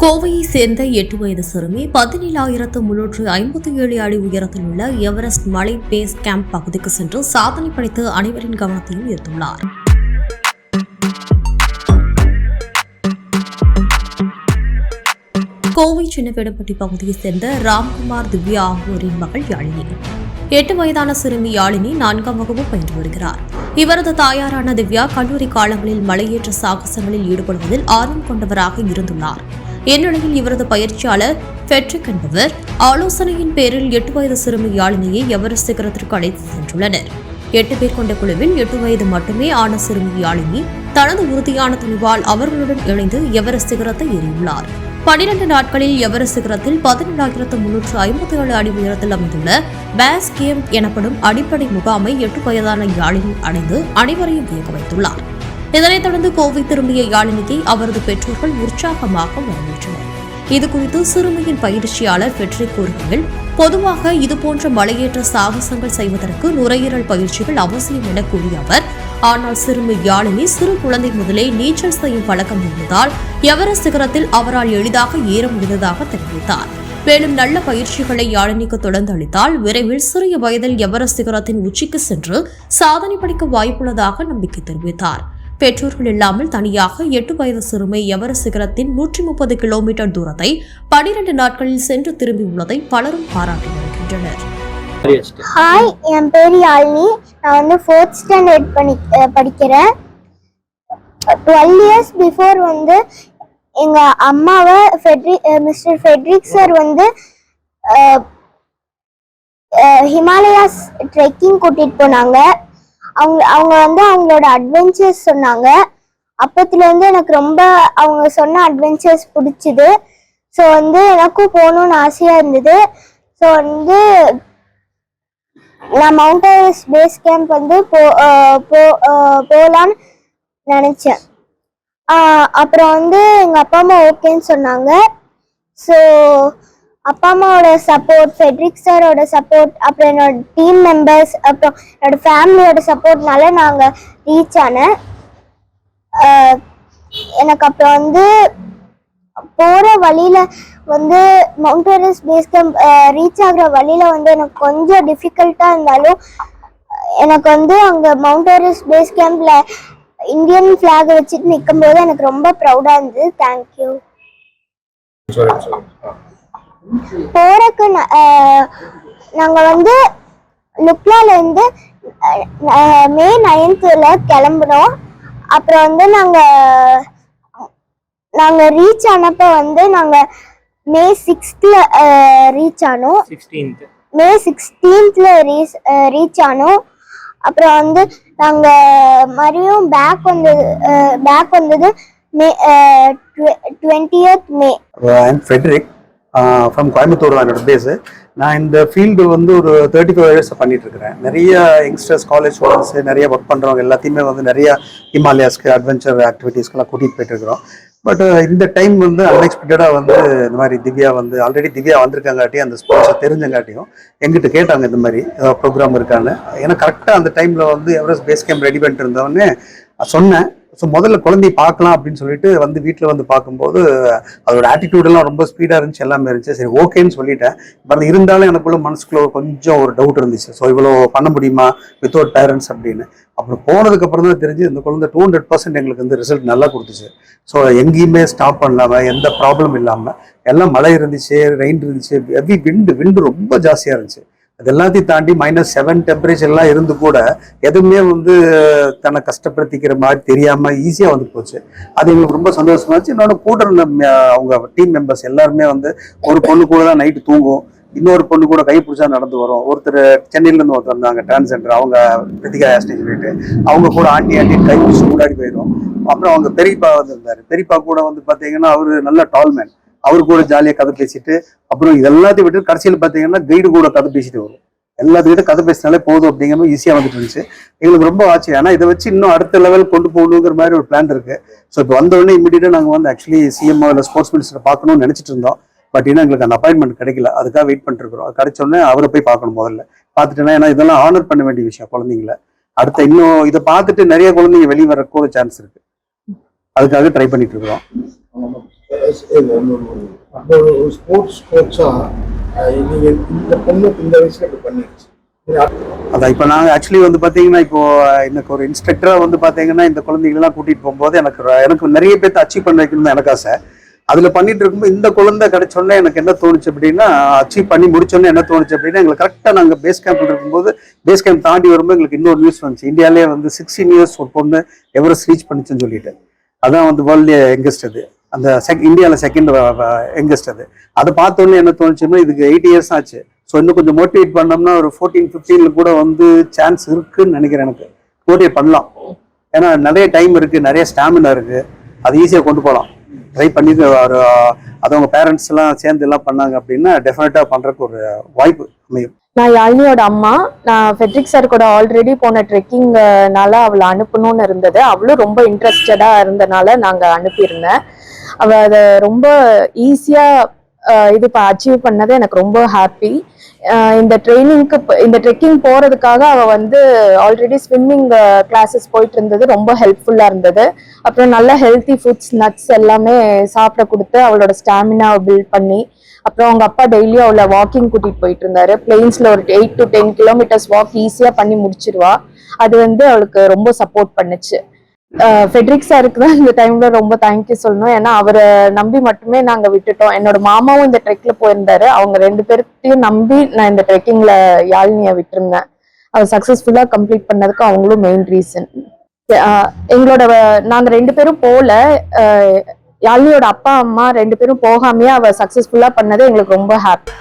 கோவையை சேர்ந்த எட்டு வயது சிறுமி பதினேழாயிரத்து முன்னூற்று ஐம்பத்தி ஏழு அடி உயரத்தில் உள்ள எவரெஸ்ட் மலை பேஸ் கேம்ப் பகுதிக்கு சென்று சாதனை படைத்து அனைவரின் கவனத்தையும் ஈர்த்துள்ளார். கோவை சின்னவேடப்பட்டி பகுதியைச் சேர்ந்த ராம்குமார் திவ்யா ஆகியோரின் மகள் யாழினி. எட்டு வயதான சிறுமி யாழினி நான்காம் வகுப்பு பயின்று வருகிறார். இவரது தாயாரான திவ்யா கல்லூரி காலங்களில் மலையேற்ற சாகசங்களில் ஈடுபடுவதில் ஆர்வம் கொண்டவராக இருந்துள்ளார். இந்நிலையில் இவரது பயிற்சியாளர் பெட்ரிக் என்பவர் ஆலோசனையின் பேரில் எட்டு வயது சிறுமி யாழினியை எவரெஸ்ட் சிகரத்திற்கு அழைத்து சென்றுள்ளனர். எட்டு பேர் கொண்ட குழுவில் எட்டு வயது மட்டுமே ஆன சிறுமி யாழினி தனது உறுதியான துணிவால் அவர்களுடன் இணைந்து எவரெஸ்ட் சிகரத்தை ஏறியுள்ளார் பனிரெண்டு நாட்களில் எவரெஸ்ட் சிகரத்தில் பதினேழாயிரத்து முன்னூற்று ஐம்பத்தி ஏழு அடி உயரத்தில் அமைந்துள்ள பேஸ் கேம் எனப்படும் அடிப்படை முகாமை எட்டு வயதான யாழினி அடைந்து அனைவரையும் வியக்க வைத்துள்ளார். இதனைத் தொடர்ந்து கோவை திரும்பிய யாழினியை அவரது பெற்றோர்கள் உற்சாகமாக வரவேற்றனர். இதுகுறித்து சிறுமியின் பயிற்சியாளர் வெற்றி கூறுகையில் பொதுவாக இதுபோன்ற மலையேற்ற சாகசங்கள் செய்வதற்கு நுரையீரல் பயிற்சிகள் அவசியம் என கூறிய அவர் ஆனால் சிறுமி யாழினி சிறு குழந்தை முதலே நீச்சல் செய்யும் பழக்கம் இருந்ததால் எவரெஸ்ட் சிகரத்தில் அவரால் எளிதாக ஏற முடிந்ததாக தெரிவித்தார். மேலும் நல்ல பயிற்சிகளை யாழினிக்கு தொடர்ந்து அளித்தால் விரைவில் சிறிய வயதில் எவரெஸ்ட் சிகரத்தின் உச்சிக்கு சென்று சாதனை படைக்க வாய்ப்புள்ளதாக நம்பிக்கை தெரிவித்தார். பெற்றோர்கள் இல்லாமல் தனியாக எட்டு வயது சிறுமி எவர சிகரத்தின் நூற்றி முப்பது கிலோமீட்டர் தூரத்தை பனிரெண்டு நாட்களில் சென்று திரும்பியுள்ளதை பலரும் பாராட்டி வருகின்றனர். ஹாய் என் பேர் யாழினி. நான் வந்து ஃபோர்த் ஸ்டாண்டர்ட் படி படிக்கிறேன். டுவெல் இயர்ஸ் பிஃபோர் வந்து எங்கள் அம்மாவை ஃபெட்ரி மிஸ்டர் ஃபெட்ரிக் சார் வந்து ஹிமாலயாஸ் ட்ரெக்கிங் கூட்டிகிட்டு போனாங்க. அவங்க அவங்க வந்து அவங்களோட அட்வென்ச்சர்ஸ் சொன்னாங்க. அப்பத்துலேருந்து எனக்கு ரொம்ப அவங்க சொன்ன அட்வென்ச்சர்ஸ் பிடிச்சிது. ஸோ வந்து எனக்கும் போகணுன்னு ஆசையாக இருந்தது. ஸோ வந்து நான் மவுண்ட் எவரெஸ்ட் பேஸ் கேம்ப் வந்து போ போ போகலான்னு நினச்சேன். அப்புறம் வந்து எங்கள் அப்பா அம்மா ஓகேன்னு சொன்னாங்க. ஸோ அப்பா அம்மாவோட சப்போர்ட் ஃபெட்ரிக் சாரோட சப்போர்ட் அப்புறம் என்னோட டீம் மெம்பர்ஸ் அப்புறம் என்னோட ஃபேமிலியோட சப்போர்ட்னால நாங்கள் ரீச் ஆனேன் எனக்கு அப்புறம் வந்து போகிற வழியில் வந்து மவுண்ட் பேஸ் கேம்ப் ரீச் ஆகிற வழியில் வந்து எனக்கு கொஞ்சம் டிஃபிகல்ட்டாக இருந்தாலும் எனக்கு வந்து அங்கே மவுண்ட் பேஸ் கேம்பில் இந்தியன் ஃப்ளாக் வச்சுட்டு நிற்கும்போது எனக்கு ரொம்ப ப்ரௌடாக இருந்தது. தேங்க்யூ போகிறக்கு நாங்கள் வந்து லுக்லாலேருந்து மே நைன்த்தில் கிளம்புனோம். அப்புறம் வந்து நாங்கள் நாங்கள் ரீச் ஆனப்போ வந்து நாங்கள் மே சிக்ஸ்த்தில் ரீச் ஆனோம். மே சிக்ஸ்டீன்த்தில் ரீச் ரீச் ஆனோம். அப்புறம் வந்து நாங்கள் மறுபடியும் பேக் வந்தது பேக் வந்தது May twentieth May. I'm Fredric from Coimbatore தான் என்னோட பேஸு நான் இந்த ஃபீல்டு வந்து ஒரு தேர்ட்டி ஃபைவ் இயர்ஸ் பண்ணிட்டு இருக்கிறேன். நிறைய யங்ஸ்டர்ஸ் காலேஜ் ஸ்டூடெண்ட்ஸ் நிறைய ஒர்க் பண்ணுறவங்க எல்லாத்தையுமே வந்து நிறைய ஹிமாலயாஸ்க்கு அட்வென்ச்சர் ஆக்டிவிட்டீஸ்க்கெல்லாம் கூட்டிகிட்டு போயிட்டு இருக்கிறோம். பட் இந்த டைம் வந்து அன்எக்ஸ்பெக்டடாக வந்து இந்த மாதிரி திவ்யா வந்து ஆல்ரெடி திவ்யா வந்திருக்காங்காட்டியும் அந்த ஸ்போர்ட்ஸை தெரிஞ்சங்காட்டியும் எங்கிட்ட கேட்டாங்க இந்த மாதிரி ப்ரோக்ராம் இருக்கான்னு. ஏன்னா கரெக்டாக அந்த டைமில் வந்து எவரெஸ்ட் பேஸ் கேம்ப் ரெடி பண்ணிட்டு இருந்தவொடனே சொன்னேன். ஸோ முதல்ல குழந்தைய பார்க்கலாம் அப்படின்னு சொல்லிட்டு வந்து வீட்டில் வந்து பார்க்கும்போது அதோட ஆட்டிடியூடெல்லாம் எல்லாம் ரொம்ப ஸ்பீடாக இருந்துச்சு எல்லாமே இருந்துச்சு. சரி ஓகேன்னு சொல்லிட்டேன். பட் இருந்தாலும் எனக்குள்ள மனசுக்குள்ள கொஞ்சம் ஒரு டவுட் இருந்துச்சு. ஸோ இவ்வளோ பண்ண முடியுமா? வித்தவுட் பேரண்ட்ஸ் அப்படின்னு. அப்புறம் போனதுக்கு அப்புறம் தான் தெரிஞ்சு இந்த குழந்தை டூ ஹண்ட்ரட் பர்சன்ட் எங்களுக்கு வந்து ரிசல்ட் நல்லா கொடுத்துச்சு. ஸோ எங்கேயுமே ஸ்டாப் பண்ணாமல் எந்த ப்ராப்ளம் இல்லாமல் எல்லாம் மழை இருந்துச்சு ரெயின் இருந்துச்சு எவ்வி விண்டு விண்டு ரொம்ப ஜாஸ்தியாக இருந்துச்சு. அது எல்லாத்தையும் தாண்டி மைனஸ் செவன் டெம்பரேச்சர்லாம் இருந்து கூட எதுவுமே வந்து தன்னை கஷ்டப்படுத்திக்கிற மாதிரி தெரியாம ஈஸியாக வந்து போச்சு. அது எங்களுக்கு ரொம்ப சந்தோஷமா இருந்துச்சு. இன்னொன்று கூட இருந்த அவங்க டீம் மெம்பர்ஸ் எல்லாருமே வந்து ஒரு பொண்ணு கூட தான் நைட்டு தூங்கும் இன்னொரு பொண்ணு கூட கை பிடிச்சா நடந்து வரும். ஒருத்தர் சென்னையிலேருந்து ஒருத்தர் இருந்தாங்க டிரான்ஸ்ஜெண்டர் அவங்க பிரித்திகா யாஸ்னி சொல்லிட்டு அவங்க கூட ஆண்டி ஆண்டி கை பிடிச்சி முன்னாடி போயிடும் அப்புறம் அவங்க பெரியப்பா இருந்தார். பெரியப்பா கூட வந்து பார்த்தீங்கன்னா அவர் நல்ல டால்மேன் அவரு கூட ஜாலியா கதை பேசிட்டு அப்புறம் இது எல்லாத்தையும் விட்டு கடைசியில் பாத்தீங்கன்னா கைடு கூட கதை பேசிட்டு வரும். எல்லாத்துக்கிட்ட கதை பேசினாலே போதும் அப்படிங்கிற மாதிரி ஈஸியாக வந்துட்டு இருந்துச்சு. எங்களுக்கு ரொம்ப ஆச்சு. ஏன்னா இதை வச்சு இன்னும் அடுத்த லெவல் கொண்டு போகணுங்கிற மாதிரி ஒரு பிளான் இருக்கு. ஸோ இப்போ வந்தோடனே இமீடியட்டாக நாங்கள் வந்து ஆக்சுவலி சிஎம் இல்லை ஸ்போர்ட்ஸ் மினிஸ்டர் பார்க்கணும்னு நினைச்சிட்டு இருந்தோம். பட் இன்னும் எங்களுக்கு அந்த அப்பாயின்மெண்ட் கிடைக்கல. அதுக்காக வெயிட் பண்ணிருக்கிறோம் அது கிடைச்சோடனே அவரை போய் பார்க்கணும் முதல்ல. பார்த்துட்டேன்னா ஏன்னா இதெல்லாம் ஆனர் பண்ண வேண்டிய விஷயம் குழந்தைங்கள. அடுத்த இன்னும் இதை பார்த்துட்டு நிறைய குழந்தைங்க வெளியே வரக்கூட சான்ஸ் இருக்கு. அதுக்காக ட்ரை பண்ணிட்டு இருக்கிறோம். ஒரு அப்போ ஒரு ஸ்போர்ட்ஸ் கோச்சா நீங்கள் இந்த பொண்ணு இந்த வயசுல இப்படி பண்ணிடுச்சு அதான் இப்போ நான் ஆக்சுவலி வந்து பார்த்தீங்கன்னா இப்போ எனக்கு ஒரு இன்ஸ்ட்ரக்டராக வந்து பார்த்தீங்கன்னா இந்த குழந்தைங்களெல்லாம் கூட்டிகிட்டு போகும்போது எனக்கு எனக்கு நிறைய பேர்த்த அச்சீவ் பண்ண வைக்கணும்னு எனக்கு ஆசை. அதில் பண்ணிட்டு இருக்கும்போது இந்த குழந்தை கிடைச்சோடனே எனக்கு என்ன தோணுச்சு அப்படின்னா அச்சீவ் பண்ணி முடிச்சோடனே என்ன தோணுச்சு அப்படின்னா எங்களுக்கு கரெக்டாக நாங்கள் பேஸ் கேம்பில் இருக்கும்போது பேஸ் கேம்ப் தாண்டி வரும்போது எங்களுக்கு இன்னொரு நியூஸ் வந்துச்சு. இந்தியாவிலே வந்து சிக்ஸ்டீன் இயர்ஸ் ஒரு பொண்ணு எவரெஸ்ட் ரீச் பண்ணிச்சுன்னு சொல்லிட்டு. அதான் வந்து வேர்ல்டு எங்கெஸ்ட் அது. அந்த செக் இந்தியாவில் செகண்ட் யங்கஸ்ட் அது. அதை பார்த்தோன்னே என்ன தோணுச்சுன்னா இதுக்கு எயிட் இயர்ஸ் ஆச்சு. ஸோ இன்னும் கொஞ்சம் மோட்டிவேட் பண்ணோம்னா ஒரு ஃபோர்டீன் ஃபிஃப்டீனில் கூட வந்து சான்ஸ் இருக்குன்னு நினைக்கிறேன் எனக்கு. மோட்டிவேட் பண்ணலாம். ஏன்னா நிறைய டைம் இருக்குது நிறைய ஸ்டாமினா இருக்குது அது ஈஸியாக கொண்டு போகலாம். ட்ரை பண்ணி ஒரு அது அவங்க பேரண்ட்ஸ் எல்லாம் சேர்ந்து எல்லாம் பண்ணாங்க அப்படின்னா டெஃபினட்டாக பண்ணுறதுக்கு ஒரு வாய்ப்பு அமையும். நான் யாழினியோட அம்மா நான் ஃபெட்ரிக் சார் கூட ஆல்ரெடி போன ட்ரெக்கிங்னால அவளை அனுப்பணும்னு இருந்தது. அவளும் ரொம்ப இன்ட்ரெஸ்டடாக இருந்தனால நாங்கள் அனுப்பியிருந்தேன். அவ அதை ரொம்ப ஈஸியா இது இப்போ அச்சீவ் பண்ணது எனக்கு ரொம்ப ஹாப்பி இந்த ட்ரைனிங்க்கு இந்த ட்ரெக்கிங் போறதுக்காக அவ வந்து ஆல்ரெடி ஸ்விம்மிங் கிளாஸஸ் போயிட்டு இருந்தது ரொம்ப ஹெல்ப்ஃபுல்லா இருந்தது. அப்புறம் நல்ல ஹெல்த்தி ஃபுட்ஸ் நட்ஸ் எல்லாமே சாப்பிட கொடுத்து அவளோட ஸ்டாமினாவை பில்ட் பண்ணி அப்புறம் அவங்க அப்பா டெய்லியும் அவளை வாக்கிங் கூட்டிட்டு போயிட்டு இருந்தாரு பிளெயின்ஸ்ல ஒரு eight to ten kilometres walk ஈஸியா பண்ணி முடிச்சிருவா. அது வந்து அவளுக்கு ரொம்ப சப்போர்ட் பண்ணுச்சு. ஃபெட்ரிக் சாருக்கு தான் இந்த டைம்ல ரொம்ப தேங்க்யூ சொல்லணும். ஏன்னா அவரை நம்பி மட்டுமே நாங்க விட்டுட்டோம். என்னோட மாமாவும் இந்த ட்ரெக்ல போயிருந்தாரு. அவங்க ரெண்டு பேர்த்தையும் நம்பி நான் இந்த ட்ரெக்கிங்ல யாழினியை விட்டுருந்தேன். அவர் சக்சஸ்ஃபுல்லா கம்ப்ளீட் பண்ணதுக்கு அவங்களும் மெயின் ரீசன் எங்களோட நாங்க ரெண்டு பேரும் போல யாழினியோட அப்பா அம்மா ரெண்டு பேரும் போகாமையே அவ சக்சஸ்ஃபுல்லா பண்ணது எங்களுக்கு ரொம்ப ஹாப்பி